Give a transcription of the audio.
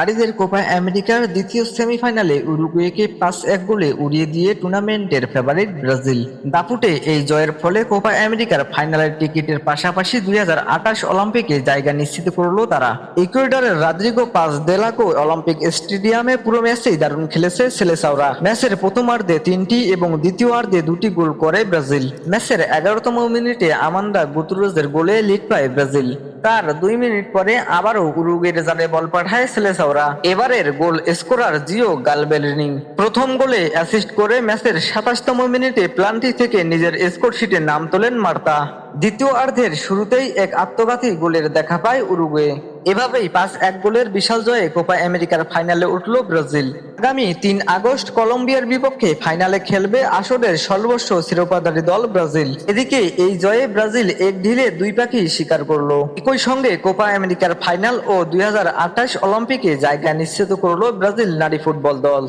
নারীদের কোপা আমেরিকার দ্বিতীয় সেমিফাইনালে উরুগুয়েকে পাঁচ এক গোলে উড়িয়ে দিয়ে টুর্নামেন্টের ফেভারিট ব্রাজিল। দাপুটে এই জয়ের ফলে কোপা আমেরিকার ফাইনালের টিকিটের পাশাপাশি দুই অলিম্পিকে জায়গা নিশ্চিত করল তারা। ইকুয়েডরের রাদ্রিগো পাস দেলাকো অলিম্পিক স্টেডিয়ামে পুরো ম্যাচেই দারুণ খেলেছে সেলেসাওরা। ম্যাচের প্রথমার্ধে তিনটি এবং দ্বিতীয়ার্ধে দুটি গোল করে ব্রাজিল। ম্যাচের এগারোতম মিনিটে আমান্দা গুতুরোজের গোলে লিড পায় ব্রাজিল। তার দুই মিনিট পরে আবারও উরুগের জালে বল পাঠায় সেলেসাওরা। এবারের গোল স্কোরার জিও গালবেলিনি প্রথম গোলে অ্যাসিস্ট করে ম্যাচের সাতাশতম মিনিটে প্লান্টি থেকে নিজের স্কোর শিটে নাম তোলেন মার্তা। দ্বিতীয় অর্ধের শুরুতেই এক আত্মঘাতী গোলের দেখা পায় উরুগুয়ে। এভাবেই পাঁচ এক গোলের বিশাল জয়ে কোপা আমেরিকার ফাইনালে উঠল ব্রাজিল। আগামী তিন আগস্ট কলম্বিয়ার বিপক্ষে ফাইনালে খেলবে আসরের সর্বস্ব শিরোপাধারী দল ব্রাজিল। এদিকে এই জয়ে ব্রাজিল এক ঢিলে দুই পাখি স্বীকার করল। একই সঙ্গে কোপা আমেরিকার ফাইনাল ও দুই হাজার আঠাশ অলিম্পিকে জায়গা নিশ্চিত করল ব্রাজিল নারী ফুটবল দল।